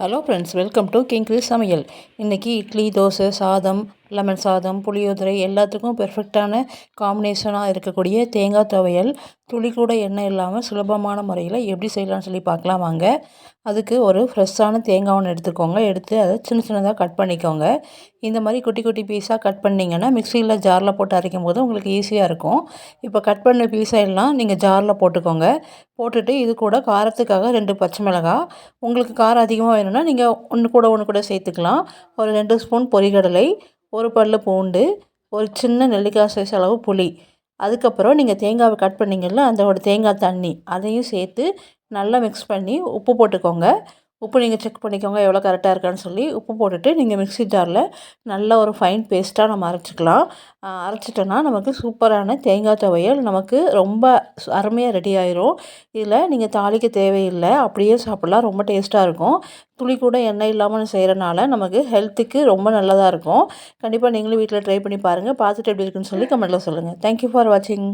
Hello friends welcome to king Giri Samayal. இன்றைக்கி இட்லி தோசை சாதம் lemon சாதம் புளியோதரை எல்லாத்துக்கும் பெர்ஃபெக்டான காம்பினேஷனாக இருக்கக்கூடிய தேங்காய் துவையல் துளி கூட எண்ணெய் இல்லாமல் சுலபமான முறையில் எப்படி செய்யலாம்னு சொல்லி பார்க்கலாம் வாங்க. அதுக்கு ஒரு ஃப்ரெஷ்ஷான தேங்காய் ஒன்று எடுத்துக்கோங்க. எடுத்து அதை சின்ன சின்னதாக கட் பண்ணிக்கோங்க. இந்த மாதிரி குட்டி குட்டி பீஸாக கட் பண்ணிங்கன்னா மிக்சியில் ஜாரில் போட்டு அரைக்கும் போது உங்களுக்கு ஈஸியாக இருக்கும். இப்போ கட் பண்ண பீஸை எல்லாம் நீங்கள் ஜாரில் போட்டுக்கோங்க. போட்டுட்டு இது கூட காரத்துக்காக ரெண்டு பச்சை மிளகாய் உங்களுக்கு காரம் அதிகமாக வேணும்னா நீங்கள் ஒன்று கூட ஒன்று கூட சேர்த்துக்கலாம். ஒரு ரெண்டு ஸ்பூன் பொரிகடலை ஒரு பல் பூண்டு ஒரு சின்ன நெல்லிக்காய் சைஸ் அளவு புளி. அதுக்கப்புறம் நீங்கள் தேங்காவை கட் பண்ணிங்கள்ல அதோட தேங்காய் தண்ணி அதையும் சேர்த்து நல்லா மிக்ஸ் பண்ணி உப்பு போட்டுக்கோங்க. உப்பு நீங்கள் செக் பண்ணிக்கோங்க எவ்வளோ கரெக்டாக இருக்கான்னு சொல்லி உப்பு போட்டுட்டு நீங்கள் மிக்ஸி ஜாரில் நல்ல ஒரு ஃபைன் பேஸ்ட்டாக நம்ம அரைச்சிக்கலாம். அரைச்சிட்டோன்னா நமக்கு சூப்பரான தேங்காய் துவையல் நமக்கு ரொம்ப அருமையாக ரெடி ஆயிரும். இதில் நீங்கள் தாளிக்க தேவையில்லை அப்படியே சாப்பிட்லாம் ரொம்ப டேஸ்ட்டாக இருக்கும். துளி கூட எண்ணெய் இல்லாமல் செய்கிறனால நமக்கு ஹெல்த்துக்கு ரொம்ப நல்லதாக இருக்கும். கண்டிப்பாக நீங்களும் வீட்டில் ட்ரை பண்ணி பாருங்கள் பார்த்துட்டு எப்படி இருக்குன்னு சொல்லி கமெண்ட்டில் சொல்லுங்கள் தேங்க்யூ ஃபார் வாட்சிங்